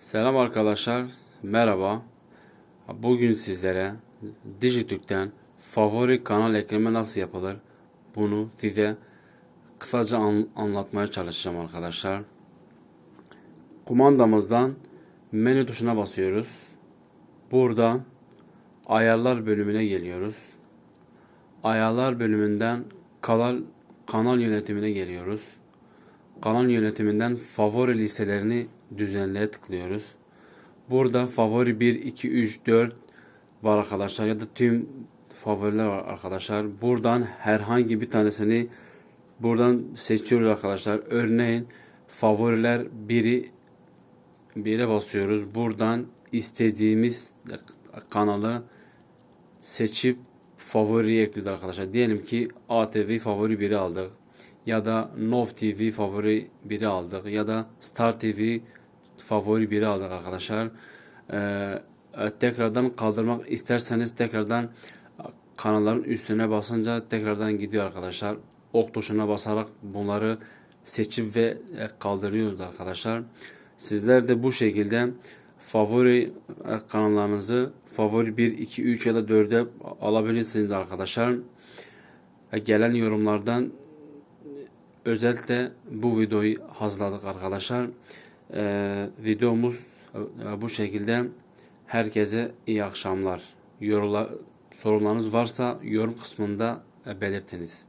Selam arkadaşlar, merhaba. Bugün sizlere Dijitürk'ten favori kanal ekleme nasıl yapılır bunu size kısaca an- anlatmaya çalışacağım arkadaşlar. Kumandamızdan menü tuşuna basıyoruz. Buradan ayarlar bölümüne geliyoruz. Ayarlar bölümünden kanal kanal yönetimine geliyoruz. Kanal yönetiminden favori listelerini düzenleye tıklıyoruz. Burada favori 1, 2, 3, 4 var arkadaşlar ya da tüm favoriler var arkadaşlar. Buradan herhangi bir tanesini buradan seçiyoruz arkadaşlar. Örneğin favoriler 1'i 1'e basıyoruz. Buradan istediğimiz kanalı seçip favoriye ekliyoruz arkadaşlar. Diyelim ki ATV favori 1'i aldık. Ya da Nov TV favori 1'i aldık. Ya da Star TV favori 1'i aldık arkadaşlar. Ee, e, tekrardan kaldırmak isterseniz tekrardan kanalların üstüne basınca tekrardan gidiyor arkadaşlar. Ok tuşuna basarak bunları seçip ve e, kaldırıyoruz arkadaşlar. Sizler de bu şekilde favori e, kanallarınızı favori 1, 2, 3 ya da 4'e alabilirsiniz arkadaşlar. E, Gelen yorumlardan özellikle bu videoyu hazırladık arkadaşlar. E, videomuz e, bu şekilde. Herkese iyi akşamlar. Yorumlar, sorunlarınız varsa yorum kısmında e, belirtiniz.